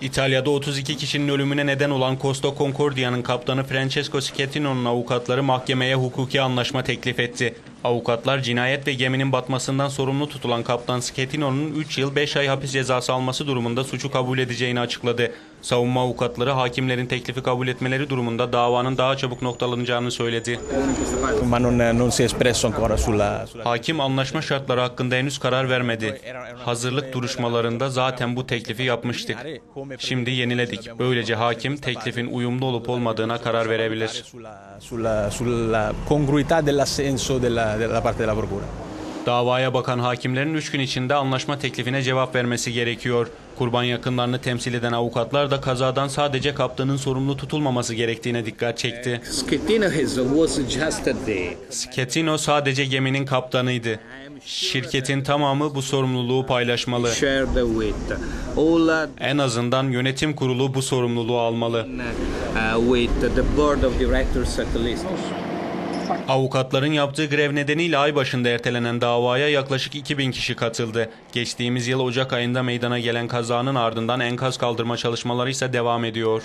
İtalya'da 32 kişinin ölümüne neden olan Costa Concordia'nın kaptanı Francesco Schettino'nun avukatları mahkemeye hukuki anlaşma teklif etti. Avukatlar cinayet ve geminin batmasından sorumlu tutulan kaptan Schettino'nun 3 yıl 5 ay hapis cezası alması durumunda suçu kabul edeceğini açıkladı. Savunma avukatları hakimlerin teklifi kabul etmeleri durumunda davanın daha çabuk noktalanacağını söyledi. Hakim anlaşma şartları hakkında henüz karar vermedi. Hazırlık duruşmalarında zaten bu teklifi yapmıştık. Şimdi yeniledik. Böylece hakim teklifin uyumlu olup olmadığına karar verebilir. Davaya bakan hakimlerin 3 gün içinde anlaşma teklifine cevap vermesi gerekiyor. Kurban yakınlarını temsil eden avukatlar da kazadan sadece kaptanın sorumlu tutulmaması gerektiğine dikkat çekti. Schettino sadece geminin kaptanıydı. Şirketin tamamı bu sorumluluğu paylaşmalı. uh, En azından yönetim kurulu bu sorumluluğu almalı. Avukatların yaptığı grev nedeniyle ay başında ertelenen davaya yaklaşık 2000 kişi katıldı. Geçtiğimiz yıl Ocak ayında meydana gelen kazanın ardından enkaz kaldırma çalışmaları ise devam ediyor.